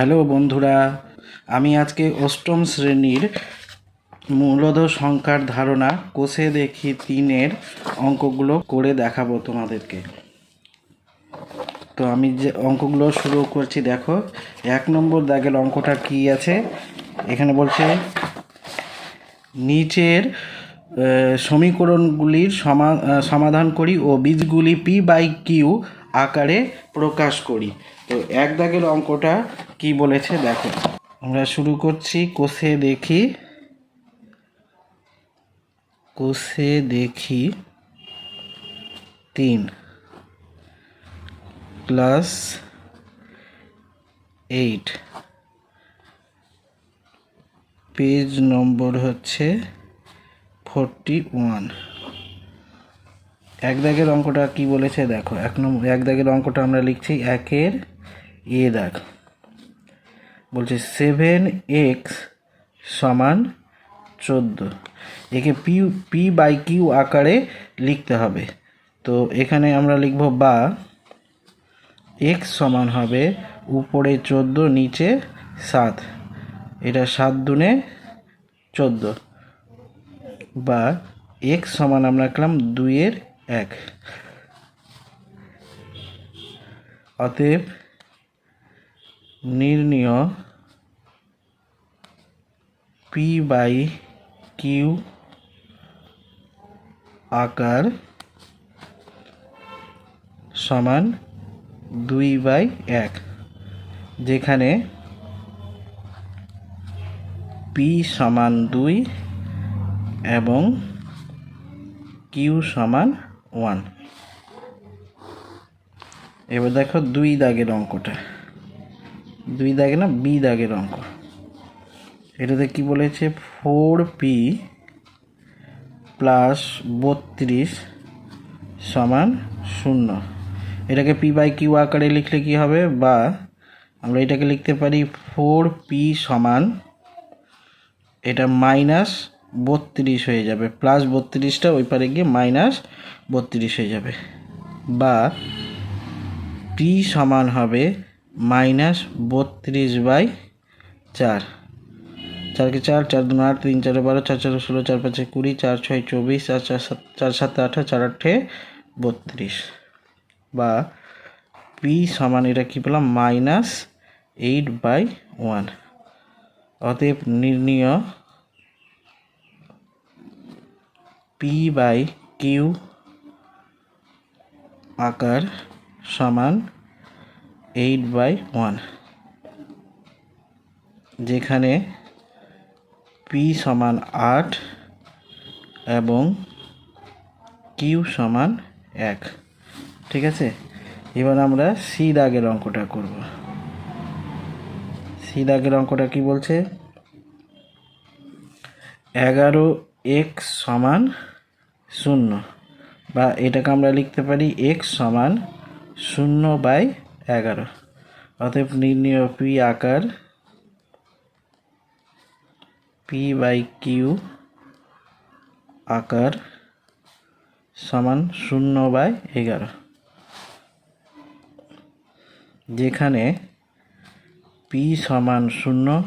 Hello বন্ধুরা, আমি আজকে অষ্টম শ্রেণির মূলদ সংখ্যার ধারণা কোষে দেখি তিনের অঙ্কগুলো করে দেখাবো তোমাদেরকে। তো আমি যে অঙ্কগুলো শুরু করছি, দেখো, এক নম্বর দাগের অঙ্কটা কি আছে। এখানে বলছে, নিচের সমীকরণগুলির সমাধান করি ও বীজগুলি পি বাই কিউ আকারে প্রকাশ করি। তো এক দাগের অঙ্কটা কি বলেছে? দেখো। আমরা শুরু করছি কোষে দেখি। কোষে দেখি তিন প্লাস এইট। পেজ নম্বর হচ্ছে ফোরটি ওয়ান। এক দাগের অঙ্কটা কি বলেছে? দেখো, এক নম্বর এক দাগের অঙ্কটা আমরা লিখছি একের এ দাগ। বলছে সেভেন এক্স সমান চোদ্দ। একে পি পি বাই কিউ আকারে লিখতে হবে। তো এখানে আমরা লিখব বা এক্স সমান হবে উপরে চোদ্দ, নিচে সাত। এটা সাত দুনে চোদ্দ। বা এক্স সমান আমরা রাখলাম দুইয়ের এক। অতএব নির্ণীয় পি বাই কিউ আকার সমান দুই বাই এক, যেখানে পি সমান দুই এবং কিউ সমান ওয়ান এবার দেখো দুই দাগের অঙ্কটা। দুই দাগে না, বি দাগের অঙ্ক। এটাতে কি বলেছে? ফোর পি প্লাস বত্রিশ সমান শূন্য। এটাকে পি বাই কিউ আকারে লিখলে কি হবে? বা আমরা এটাকে লিখতে পারি ফোর পি সমান, এটা মাইনাস বত্রিশ হয়ে যাবে। প্লাস বত্রিশটা ওই পারে গিয়ে মাইনাস বত্রিশ হয়ে যাবে। বা পি সমান হবে মাইনাস বত্রিশ বাই চার। চারকে চার চার দু আট, তিন, চারে, বারো, চার চার, ষোলো, চার, পাঁচে কুড়ি, চার, ছয়, চব্বিশ, চার চার, সাত, চার, সাতে আঠারো চার, আটে বত্রিশ। বা পি সমান এটা কী পেলাম? Minus eight by one. অতএব নির্ণীয় পি বাই কিউ আকার সমান এইট বাই ওয়ান যেখানে পি সমান আট এবং কিউ সমান এক। ঠিক আছে? এবার আমরা সি দাগের অঙ্কটা করব। সি দাগের অঙ্কটা কি বলছে? এগারো এক্স সমান শূন্য, বা এটাকে আমরা লিখতে পারি এক্স সমান শূন্য বাই এগারো। অতএব নির্ণয় পি আকার পি বাই কিউ আকার সমান শূন্য বাই এগারো। যেখানে পি সমান শূন্য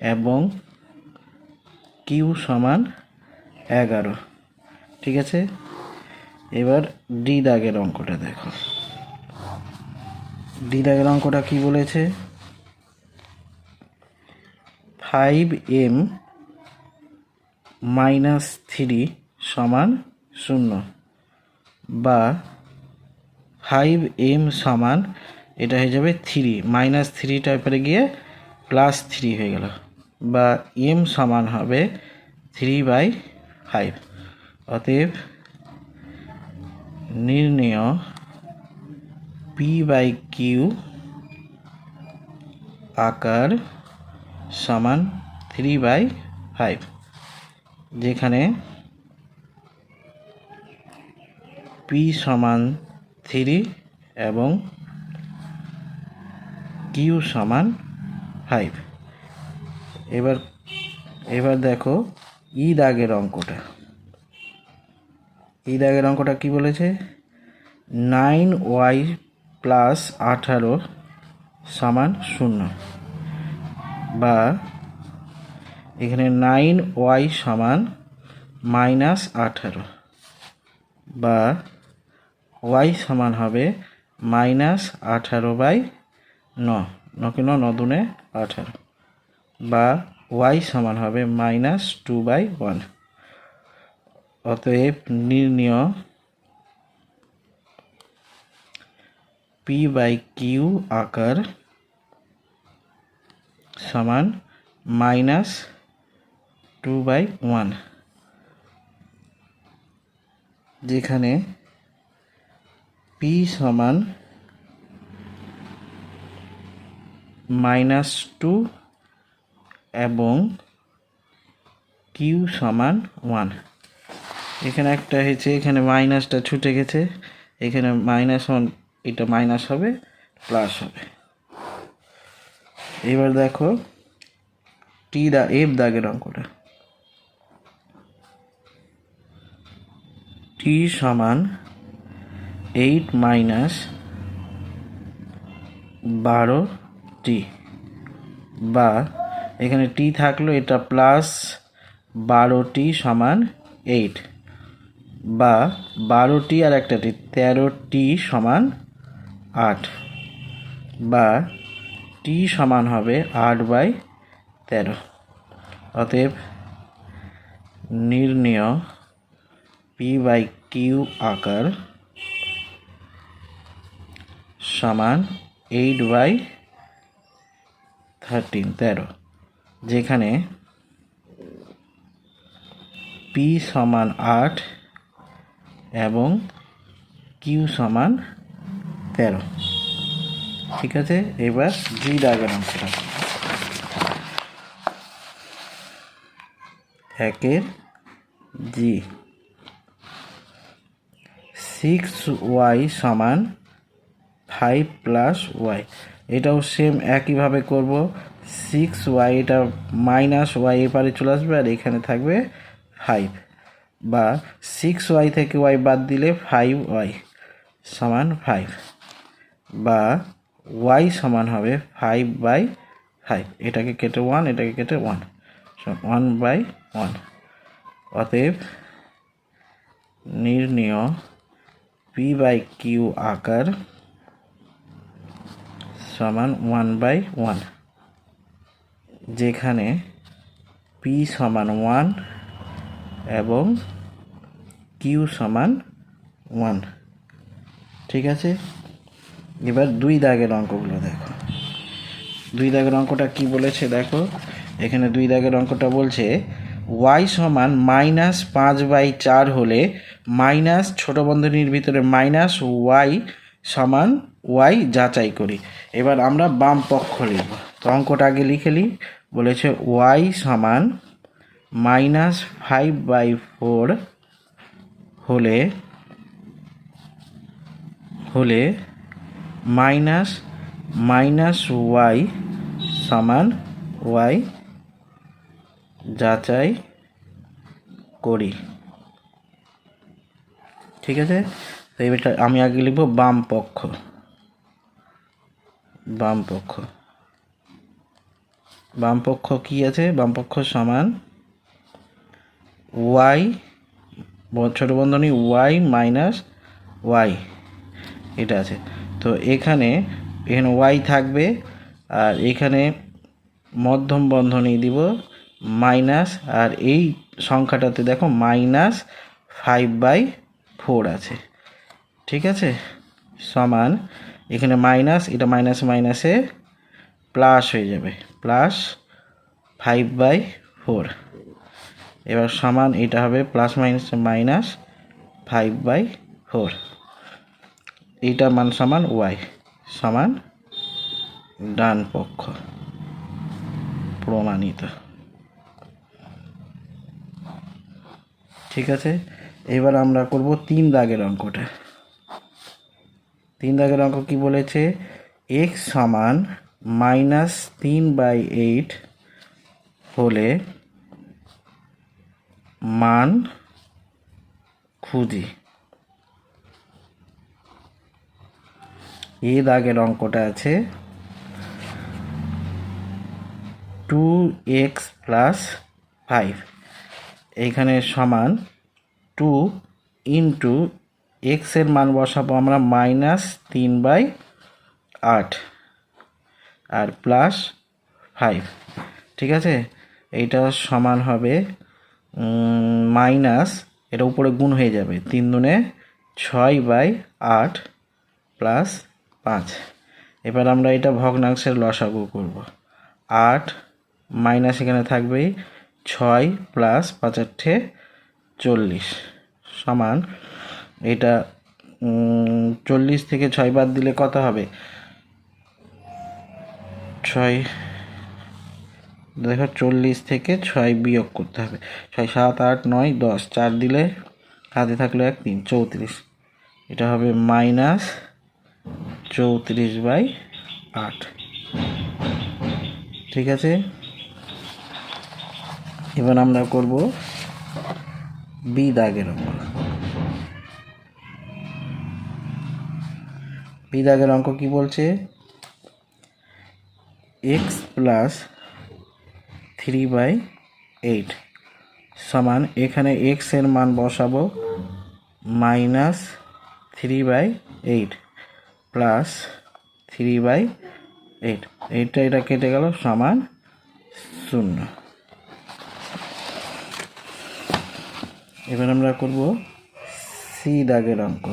এবং কিউ সমান এগারো। ঠিক আছে? এবার ডি দাগের অঙ্কটা দেখো। ডি দাগের অঙ্কটা কি বলেছে? ফাইভ এম মাইনাস থ্রি সমান শূন্য বা ফাইভ এম সমান এটা হয়ে যাবে থ্রি মাইনাস থ্রিটা পরে গিয়ে প্লাস থ্রি হয়ে গেল বা এম সমান হবে থ্রি বাই ফাইভ অতএব নির্ণয় পি বাই কিউ আকার সমান থ্রি বাই ফাইভ যেখানে পি সমান থ্রি এবং কিউ সমান ফাইভ এবার এবার দেখো ই দাগের অঙ্কটা। ই দাগের অঙ্কটা কি বলেছে? নাইন ওয়াই প্লাস আঠারো সমান শূন্য। বা এখানে নাইন ওয়াই সমান মাইনাস আঠারো। বা ওয়াই সমান হবে মাইনাস আঠারো বাই ন, নকে ন নদুনে আঠারো। বা ওয়াই সমান হবে মাইনাস টু বাই ওয়ান। অতএব নির্ণয় পি বাই কিউ আকার সমান মাইনাস টু বাই ওয়ান যেখানে পি সমান মাইনাস টু এবং কিউ সমান ওয়ান এখানে একটা হয়েছে, এখানে মাইনাসটা ছুটে গেছে, এখানে মাইনাস ওয়ান এটা মাইনাস হবে প্লাস হবে। এবার দেখো টি দা এফ দাগের অঙ্কটা। টি সমান এইট মাইনাস বারো টি বা এখানে টি থাকল এটা প্লাস বারোটি সমান এইট বা বারোটি আর একটা টি তেরোটি সমান আট বা টি সমান হবে আট বাই তেরো। অতএব নির্ণয় পি বাই কিউ আকার সমান এইট বাই থার্টিন, তেরো। যেখানে পি সমান আট এবং কিউ সমান তেরো ঠিক আছে? এবার জি দাগের অঙ্কটা একের জি সিক্স ওয়াই সমান ফাইভ প্লাস ওয়াই এটাও সেম একইভাবে করব। সিক্স ওয়াই এটা মাইনাস ওয়াই এপারে চলে আসবে আর এখানে থাকবে ফাইভ বা সিক্স ওয়াই থেকে ওয়াই বাদ দিলে ফাইভ ওয়াই সমান ফাইভ বা ওয়াই সমান হবে ফাইভ বাই ফাইভ এটাকে কেটে ওয়ান এটাকে কেটে ওয়ান ওয়ান বাই ওয়ান অতএব নির্ণয় পি বাই কিউ আকার সমান ওয়ান বাই ওয়ান যেখানে পি সমান ওয়ান এবং কিউ সমান ওয়ান ঠিক আছে? এবার দুই দাগের অঙ্কগুলো দেখো। দুই দাগের অঙ্কটা কি বলেছে দেখো? এখানে দুই দাগের অঙ্কটা বলছে ওয়াই সমান মাইনাস পাঁচ বাই চার হলে মাইনাস ছোটো বন্ধনীর ভিতরে মাইনাস ওয়াই সমান ওয়াই যাচাই করি। এবার আমরা বাম পক্ষ লিখব। তো অঙ্কটা আগে লিখে নিই। বলেছে ওয়াই সমান মাইনাস ফাইভ বাই ফোর হলে হলে মাইনাস মাইনাস ওয়াই সমান ওয়াই যাচাই করি। ঠিক আছে? তো এবারটা আমি আগে লিখব বাম পক্ষ। বাম পক্ষ। বাম পক্ষ কী আছে? বাম পক্ষ সমান ওয়াই ছোটো বন্ধনী ওয়াই মাইনাস ওয়াই। এটা আছে। তো এখানে এখানে ওয়াই থাকবে, আর এখানে মধ্যম বন্ধনী দিব মাইনাস আর এই সংখ্যাটাতে দেখো মাইনাস ফাইভ বাই ফোর আছে। ঠিক আছে? সমান, এখানে মাইনাস এটা মাইনাস মাইনাসে প্লাস হয়ে যাবে প্লাস ফাইভ বাই ফোর এবার সমান, এটা হবে plus minus minus five by four এইটা মান সমান ওয়াই সমান ডান পক্ষ প্রমাণিত। ঠিক আছে? এবার আমরা করব তিন দাগের অঙ্কটা। তিন দাগের অঙ্ক কি বলেছে? এক্স সমান মাইনাস তিন বাই এইট হলে মান খুঁজি। এ দাগের অঙ্কটা আছে টু এক্স প্লাস ফাইভ এইখানে সমান টু ইন্টু এক্সের মান বসাবো আমরা মাইনাস তিন বাই আট আর প্লাস ফাইভ ঠিক আছে? এইটা সমান হবে মাইনাস এটা উপরে গুণ হয়ে যাবে। তিন দুনে ছয় বাই আট প্লাস পাঁচ। এবার আমরা এটা ভগ্নাংশের লসাগু করব। আট মাইনাস এখানে থাকবেই ছয় প্লাস পাঁচাঠে চল্লিশ সমান এটা চল্লিশ থেকে ছয় বাদ দিলে কত হবে? ছয়, দেখো চল্লিশ থেকে ছয় বিয়োগ করতে হবে। ছয়, সাত, আট, নয়, দশ, চার দিলে হাতে থাকল এক, তিন, চৌত্রিশ। এটা হবে মাইনাস চৌত্রিশ বাই আট। ঠিক আছে? এবার আমরা করব বি দাগের অঙ্ক। বি দাগের অঙ্ক কি বলছে? X plus three by eight সমান এখানে এক্সের মান বসাবো minus three by eight plus three by eight এইটা এটা কেটে গেল, সমান শূন্য। এবার আমরা করব সি দাগের অঙ্ক।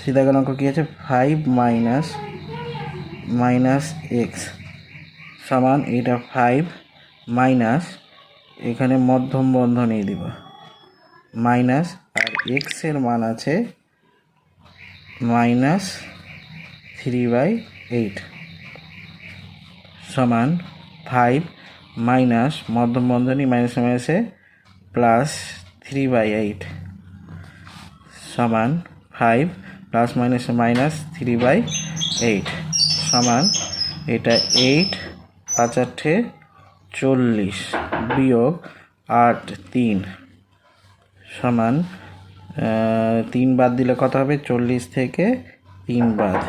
সি দাগের অঙ্ক কী আছে? ফাইভ মাইনাস মাইনাস এক্স সমান এটা ফাইভ মাইনাস এখানে মধ্যম বন্ধনী দিব। মাইনাস আর এক্সের মান আছে মাইনাস থ্রি বাই এইট সমান ফাইভ মাইনাস মধ্যম বন্ধনী মাইনাসে মাইনাসে প্লাস থ্রি বাই এইট সমান ফাইভ প্লাস মাইনাসে মাইনাস থ্রি বাই এইট সমান এটা এইট পাঁচাঠে চল্লিশ বিয়োগ আট তিন সমান তিন বাদ দিলে কত হবে? চল্লিশ থেকে তিন বাদ।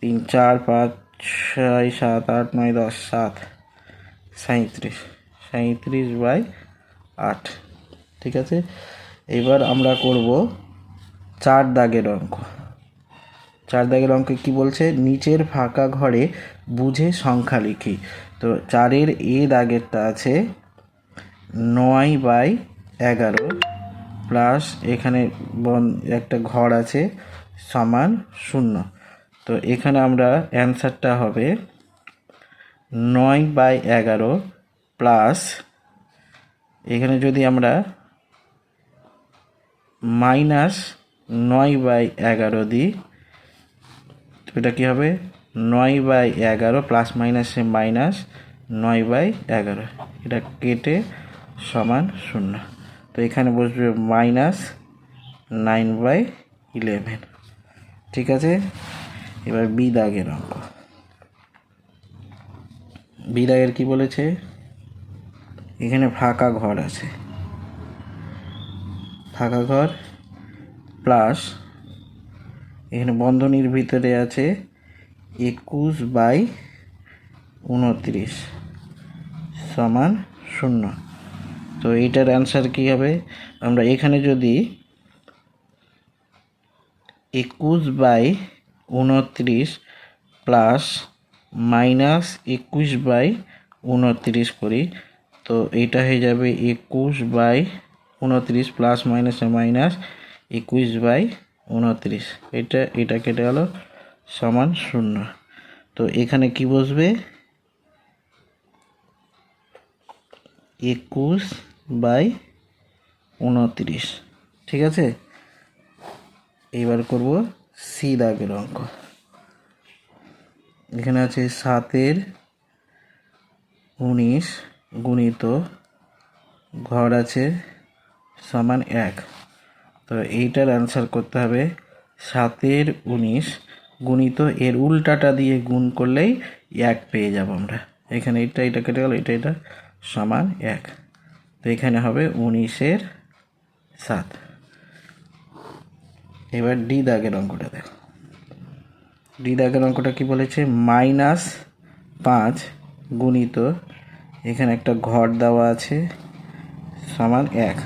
তিন, চার, পাঁচ, ছয়, সাত, আট, নয়, দশ, সাত। সাঁত্রিশ সাঁত্রিশ বাই আট। ঠিক আছে? এবার আমরা করব চার দাগের অঙ্ক। চার দাগের অঙ্কে কি বলছে? নিচের ফাঁকা ঘরে বুঝে সংখ্যা লিখি। তো চারের এ দাগেরটা আছে নয় বাই এগারো। প্লাস এখানে বন, একটা ঘর আছে, সমান শূন্য। তো এখানে আমরা অ্যান্সারটা হবে নয় বাই এগারো প্লাস এখানে যদি আমরা মাইনাস নয় বাই এগারো দিই এটা কী হবে? নয় বাই এগারো প্লাস মাইনাসে মাইনাস নয় বাই এগারো। এটা কেটে সমান শূন্য। তো এখানে বসবে মাইনাস নাইন বাই ইলেভেন ঠিক আছে? এবার বি দাগের অঙ্ক। বি দাগের কী বলেছে? এখানে ফাঁকা ঘর আছে। ফাঁকা ঘর প্লাস এখানে বন্ধনীর ভিতরে আছে একুশ বাই উনত্রিশ সমান শূন্য। তো এইটার অ্যান্সার কী হবে? আমরা এখানে যদি একুশ বাই উনত্রিশ প্লাস মাইনাস একুশ বাই উনত্রিশ করি, তো এইটা হয়ে যাবে একুশ বাই উনত্রিশ প্লাস মাইনাসে মাইনাস একুশ বাই উনত্রিশ এটা এটা কেটে গেল, সমান শূন্য। তো এখানে কি বসবে? একুশ বাই উনত্রিশ। ঠিক আছে? এইবার করব সি দাগের অঙ্ক। এখানে আছে সাতের উনিশ গুণিত ঘর আছে সমান এক। তো এইটার অ্যান্সার করতে হবে সাতের উনিশ গুণিত এর উল্টাটা দিয়ে গুণ করলেই এক পেয়ে যাব আমরা। এখানে এটা এটা কেটে গেল এটা এটা সমান এক। তো এখানে হবে উনিশের সাত। এবার ডি দাগের অঙ্কটা দেখো। ডি দাগের অঙ্কটা কি বলেছে? মাইনাস পাঁচ গুণিত, এখানে একটা ঘর দেওয়া আছে, সমান এক।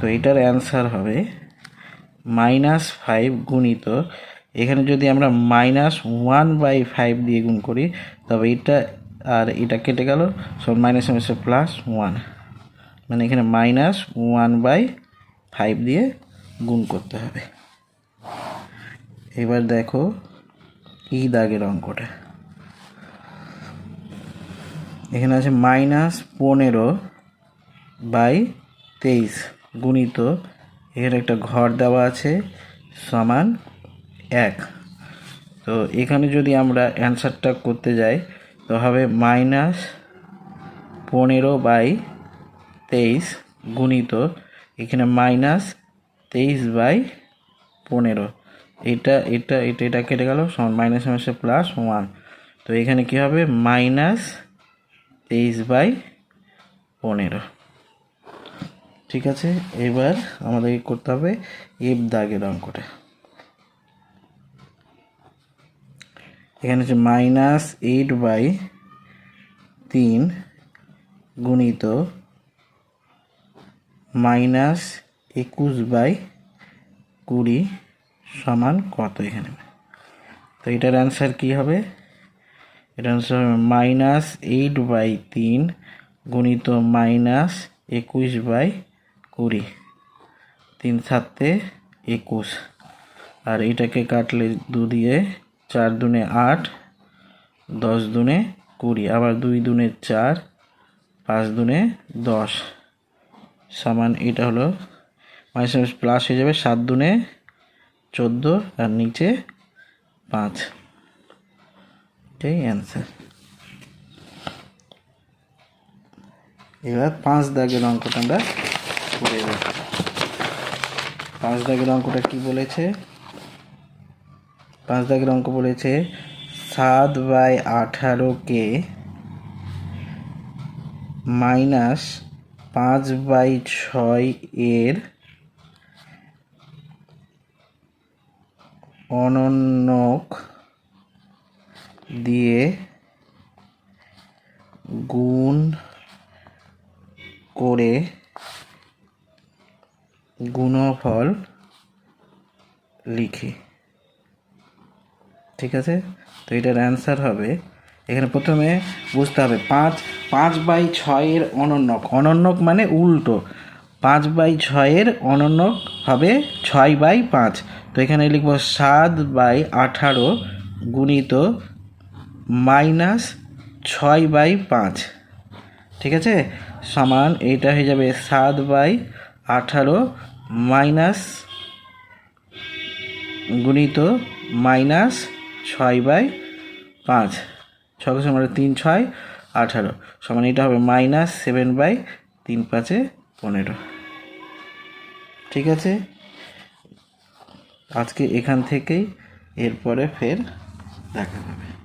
তো এটার অ্যান্সার হবে মাইনাস ফাইভ গুণিত, এখানে যদি আমরা মাইনাস ওয়ান বাই ফাইভ দিয়ে গুণ করি, তবে এটা আর এটা কেটে গেল সব মাইনাস মাইনাসে প্লাস ওয়ান মানে এখানে মাইনাস ওয়ান বাই ফাইভ দিয়ে গুণ করতে হবে। এবার দেখো ই দাগের অঙ্কটা। এখানে আছে মাইনাস পনেরো বাই তেইশ গুণিত, এখানে একটা ঘর দেওয়া আছে সমান এক। তো এখানে যদি আমরা অ্যান্সারটা করতে যাই তো হবে মাইনাস পনেরো বাই তেইশ গুণিত, এখানে মাইনাস তেইশ বাই পনেরো। এটা এটা এটা এটা কেটে গেল মাইনাস মাইনাসে প্লাস ওয়ান তো এখানে কী হবে? মাইনাস তেইশ বাই পনেরো। ঠিক আছে? এবার আমাদেরকে করতে হবে এফ দাগের অঙ্কটা। এখানে হচ্ছে মাইনাস এইট বাই তিন গুণিত মাইনাস একুশ বাই কুড়ি সমান কত এখানে? তো এটার অ্যান্সার কী হবে? এটার অ্যান্সার হবে মাইনাস এইট বাই তিন গুণিত মাইনাস একুশ বাই কুড়ি। তিন সাতে একুশ। আর এটাকে কাটলে দু দিয়ে চার দুনে আট, দশ দুনে কুড়ি, আবার দুই দুনে চার, পাঁচ দুনে দশ। সমান এটা হলো মাইনাস প্লাস হয়ে যাবে সাত দুনে চোদ্দ আর নিচে পাঁচ। এটাই অ্যান্সার এবার পাঁচ দাগের অঙ্কটা আমরা করে দেব। পাঁচ দাগের অঙ্কটা কি বলেছে? পাঁচ দাগের অঙ্ক বলেছে সাত বাই আঠারোকে মাইনাস পাঁচ বাই ছয় এর অনন্যক দিয়ে গুণ করে গুণফল লিখি। ঠিক আছে? তো এটার অ্যান্সার হবে, এখানে প্রথমে বুঝতে হবে, পাঁচ পাঁচ বাই ছয়ের অনন্যক অনন্যক মানে উল্টো, পাঁচ বাই ছয়ের অনন্যক হবে ছয় বাই পাঁচ, তো এখানে লিখব সাত বাই আঠারো গুণিত মাইনাস ছয় বাই পাঁচ, ঠিক আছে? সমান এইটা হয়ে যাবে সাত বাই আঠারো মাইনাস গুণিত মাইনাস ছয় বাই পাঁচ। ছয় সমান তিন ছয় আঠারো। সমান এটা হবে মাইনাস সেভেন বাই তিন পাঁচে পনেরো। ঠিক আছে? আজকে এখান থেকেই এরপরে ফের দেখা হবে।